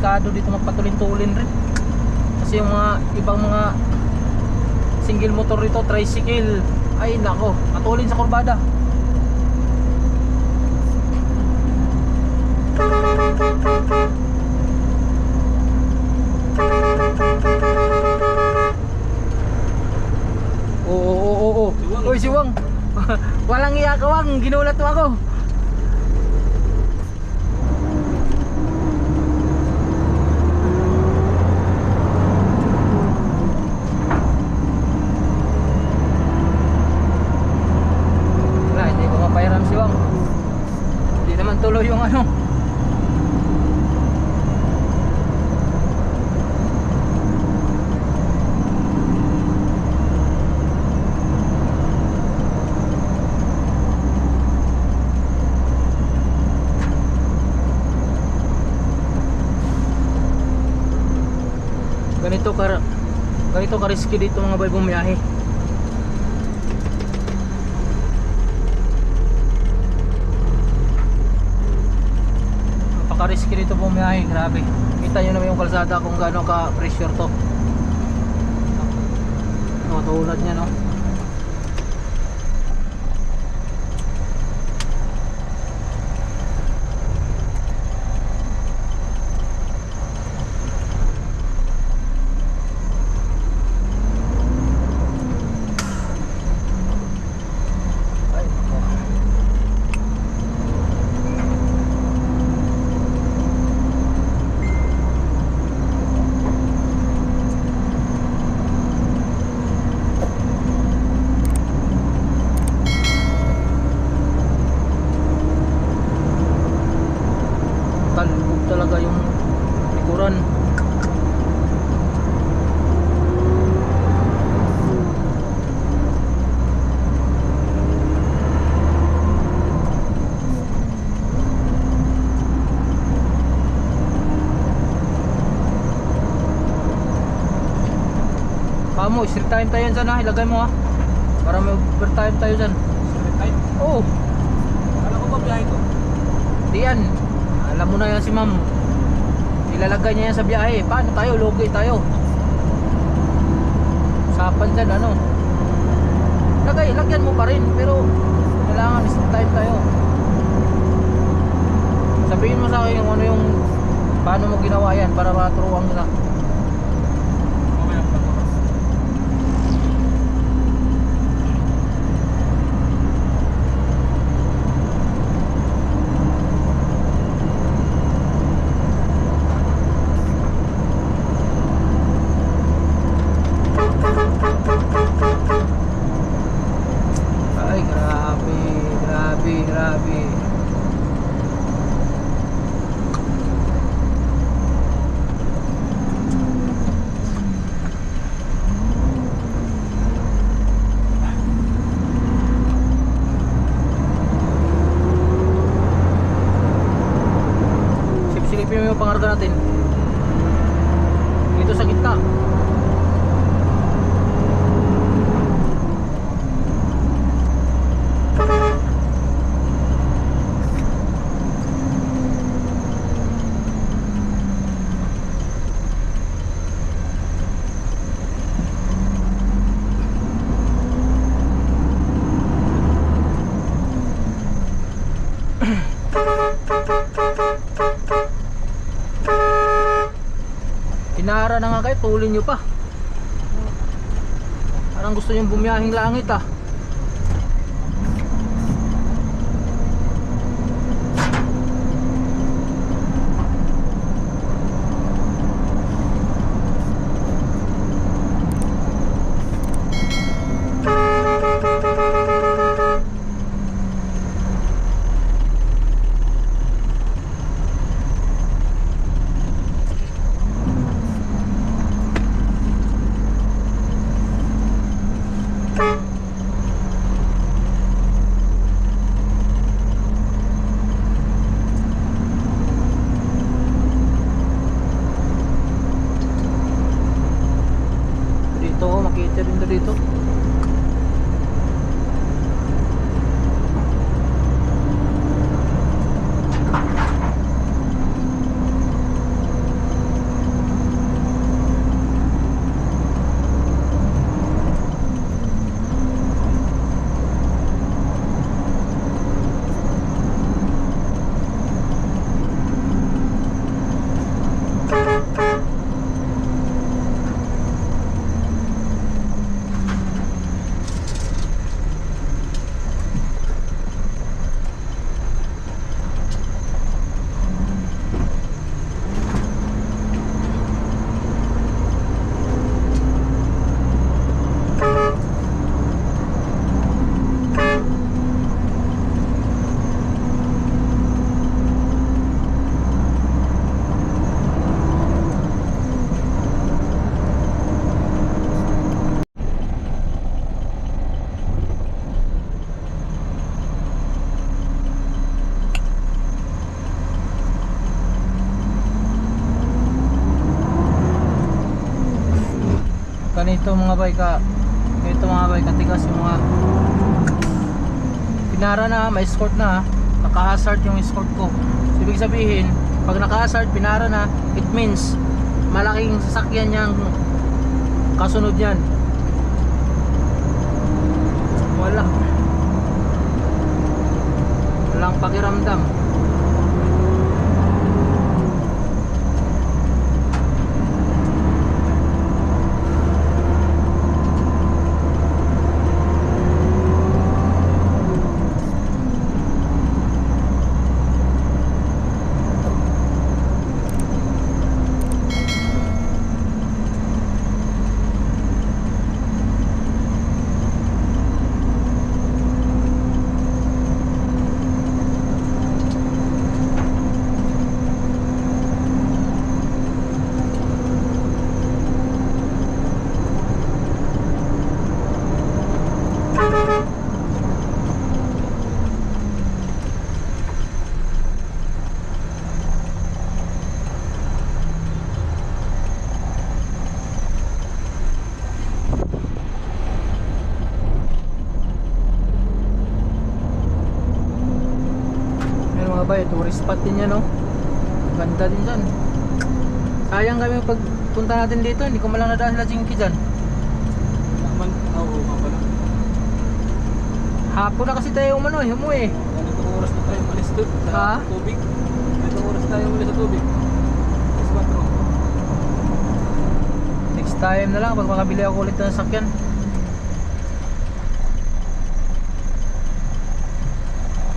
delikado dito magpatulin-tulin rin. Kasi yung mga ibang mga single motor dito, tricycle, ay nako, matulin sa kurbada. Oo, oo, oo, oo. Uy, si Wang. Walang iya ka, Wang. Ginulat ako. Wala, hindi ko mapairam si Wang. Hindi naman tuloy yung ano. Ganito ka ganito ka risky dito mga bay bumiyahe. Napaka-risky dito bumiyahe, grabe. Kita nyo naman yung kalsada kung gaano ka pressure to. Oh, tulad niya no. Ay, nako. talbog talaga yung likuran Kamo, street time tayo dyan ha, ilagay mo ha Para may overtime tayo dyan Time? Oo, Kala ko ba biyahe ko? Di yan. Alam mo na yan si ma'am. Ilalagay niya yan sa biyahe. Paano tayo? Logi tayo. Usapan dyan, ano? Lagay, lagyan mo pa rin. Pero, kailangan is time tayo. Sabihin mo sa akin kung ano yung paano mo ginawa yan para maturuan mo na. Mamaya pa to. Ay, grabe, grabe, grabe. Mo yung pangarga natin. Dito sa gitna. Tulin nyo pa. Parang gusto nyo bumiyahing langit ah. to, oh, makita rin dito. Ito mga bay ka ito mga bay katigas yung mga pinara na may escort na naka-hazard yung escort ko. So, ibig sabihin pag naka-hazard pinara na it means malaking sasakyan niyang kasunod yan. Wala. Walang pakiramdam Ayun mga bay, tourist spot din yan, no? Ganda din dyan. Sayang kami pag punta natin dito, hindi ko malang nadaan sila Jinky dyan. Naman, oo, nga pala. Hapon na kasi tayo umano, eh, umuwi. Ganitong oras na tayo umalis doon sa Ha? tubig. Ganitong oras tayo umalis sa tubig. Alas 4. Next time na lang pag makabili ako ulit ng sakyan.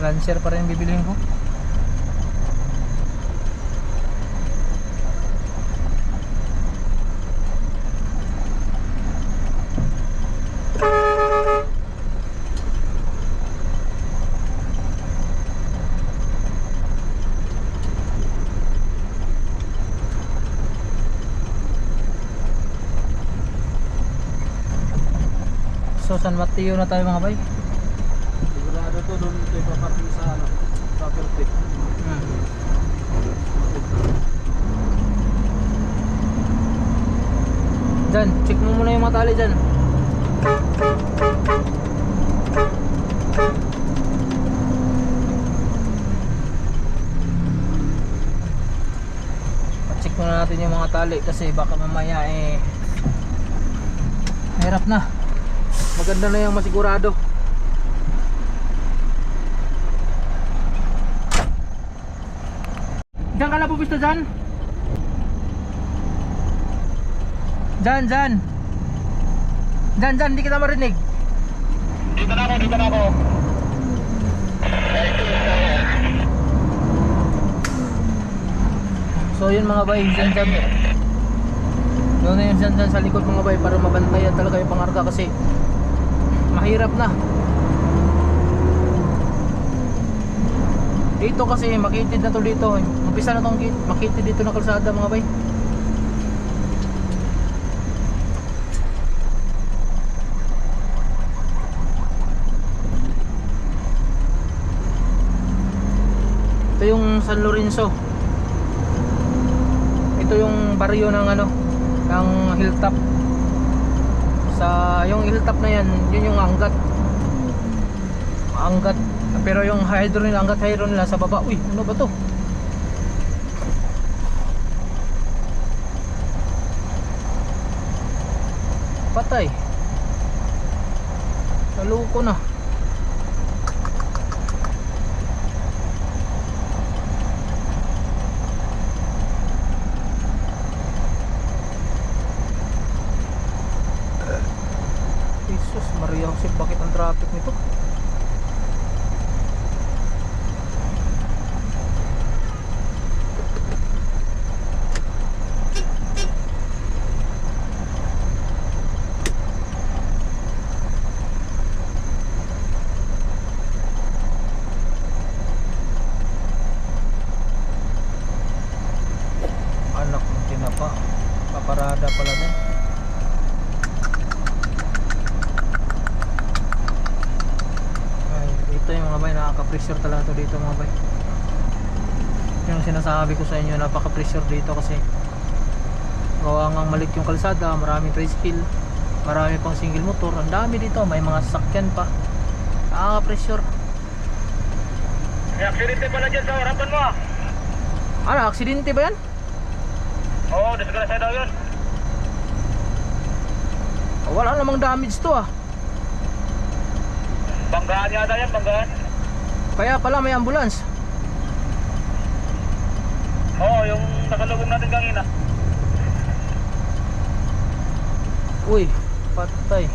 Lancer pa rin bibilihin ko. So San Mateo na tayo mga bay. Sigurado to doon tayo paparking sa ano, property. Dyan, check mo muna yung mga tali dyan. check muna natin yung mga tali kasi baka mamaya eh hirap na maganda na yung masigurado Diyan ka na pupista dyan? Dyan, dyan. Dyan, dyan, hindi kita marinig. Dito na ako, dito na ako. So yun mga bay, dyan, dyan. Doon na yun dyan, dyan sa likod mga bay para mabantayan talaga yung pangarga kasi mahirap na. Dito kasi makitid na to dito. Umpisa na tong kit- makitid dito na kalsada mga bay. Ito yung San Lorenzo. Ito yung baryo ng ano, ng hilltop. Sa yung hilltop na yan, yun yung anggat. Anggat. Pero yung hydro nila, anggat hydro nila sa baba. Uy, ano ba to? Patay. Naluko na. Jesus Maria Jose, bakit ang traffic nito? Anak ng tinapa. Paparada pala din. Ay, ito yung nakaka-pressure talaga to dito mga bay. Yung sinasabi ko sa inyo, napaka-pressure dito kasi gawa ngang malit yung kalsada, maraming tricycle. marami pang single motor ang dami dito may mga sasakyan pa nakaka-pressure May aksidente pala dyan sa harapan mo ah. ano aksidente ba yan? Oo, disgrasya daw yun. Wala namang damage to ah Banggaan yata yan, banggaan. Kaya pala may ambulance. Oo, yung nakalubog natin kanina. uy patay.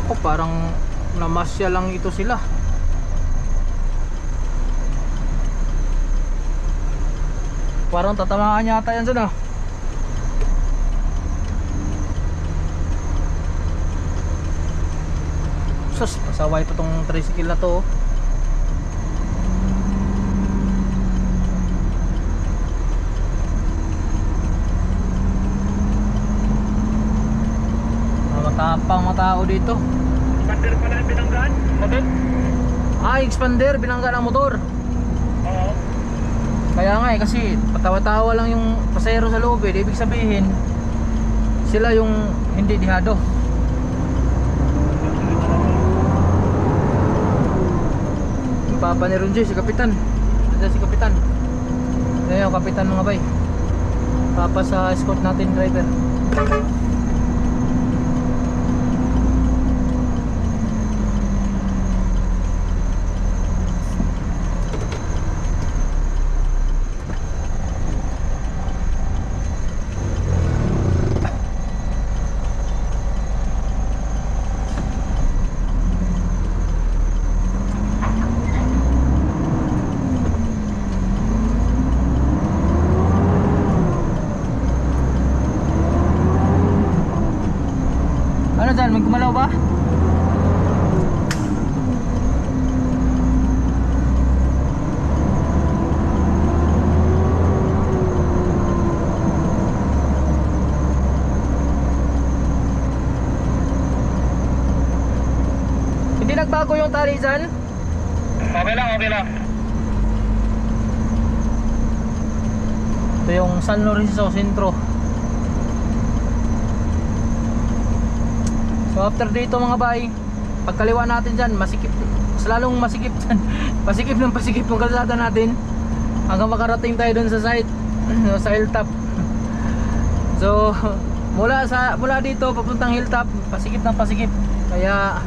Ako parang namasya lang ito sila. Parang tatamaan yata yan sila Sus, pasaway pa tong tricycle na to oh. Matapang mga tao dito Expander pala yung binanggaan. Motor? Ah, expander, binangga ng motor Oo. Kaya nga eh, kasi patawa-tawa lang yung pasahero sa loob eh. Ibig sabihin, sila yung hindi dihado. Papa ni Ronjoy, si Kapitan. Ito si Kapitan. Ito yung Kapitan mga bay. Papa sa escort natin driver. Ano dyan, may gumalaw ba? Hindi dyan? Okay lang, okay lang. Ito yung San Lorenzo Centro. So after dito mga bay, pagkaliwa natin dyan, masikip, mas lalong masikip dyan. pasikip ng pasikip yung kalsada natin. Hanggang makarating tayo dun sa site, sa hilltop. So mula sa mula dito papuntang hilltop, pasikip ng pasikip. Kaya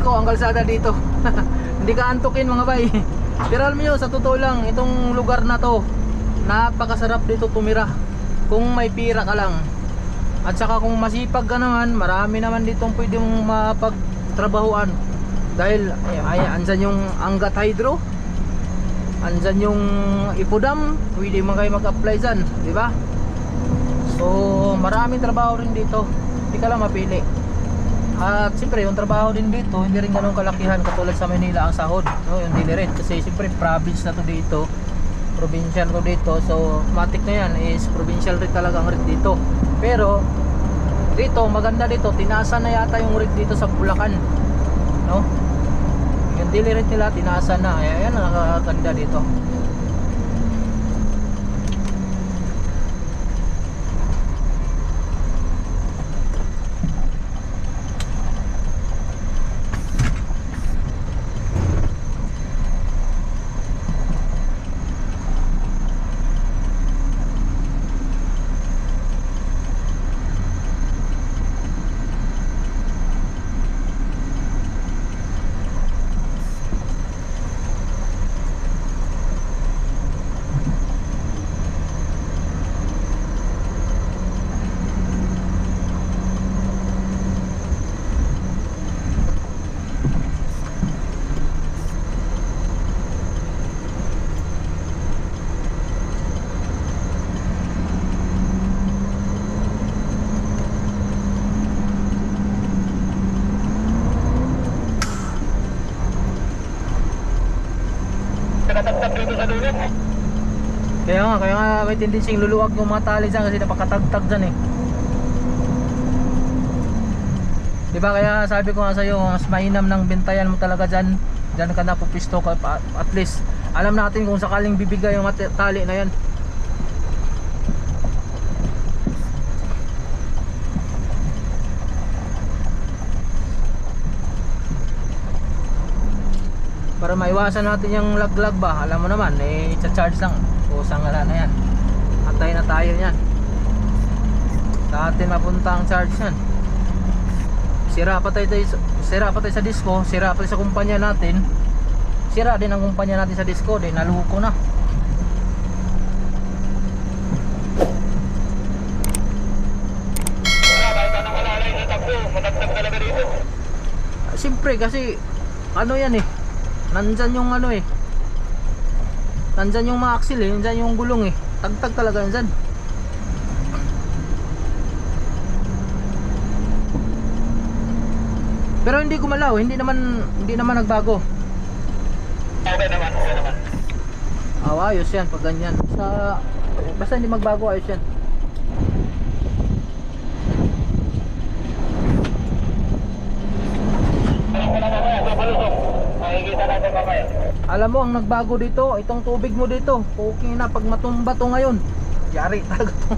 Paliko-liko ang kalsada dito. Hindi ka antukin mga bay. Pero alam sa totoo lang, itong lugar na to, napakasarap dito tumira. Kung may pira ka lang. At saka kung masipag ka naman, marami naman ditong pwede mong mapagtrabahuan. Dahil, ay, ay, andyan yung Angat Hydro. andyan yung ipodam pwede man kayo mag-apply dyan di ba so maraming trabaho rin dito hindi ka lang mapili at siyempre yung trabaho din dito hindi rin ganun kalakihan katulad sa Manila ang sahod. No yung dili rin. Kasi siyempre province na to dito provincial to dito. So matik na yan is provincial rin talaga ang rate dito. Pero dito maganda dito tinaasan na yata yung rate dito sa Bulacan no? Yung daily rate nila tinaasan na. Ayan ang nakakaganda dito Nakatagtag dito sa dulo. kaya nga kaya nga may tendency luluwag yung mga tali dyan kasi napakatagtag dyan eh. Diba kaya sabi ko nga sa'yo mas mainam ng bentayan mo talaga dyan. Dyan ka na pupisto ka at least. Alam natin kung sakaling bibigay yung tali na yan para maiwasan natin yung laglag ba? Alam mo naman eh charge lang. Kusang wala na yan. Antay na tayo yan sa mapunta ang charge yan sira pa tayo, sira pa tayo sa disco sira pa tayo sa kumpanya natin. Sira din ang kumpanya natin sa disco din naluko na. Siyempre kasi ano yan eh. Nandyan yung ano eh. Nandyan yung mga axle eh, nandyan yung gulong eh. Tagtag talaga nandyan. Pero hindi gumalaw, hindi naman hindi naman nagbago. Okay naman, okay naman. Ah, ayos yan pag ganyan. Sa basta hindi magbago ayos yan. Alam ko na mamaya, sa palusok. Makikita natin mamaya. Alam mo ang nagbago dito, itong tubig mo dito. Okay na pag matumba to ngayon. Yari talaga to.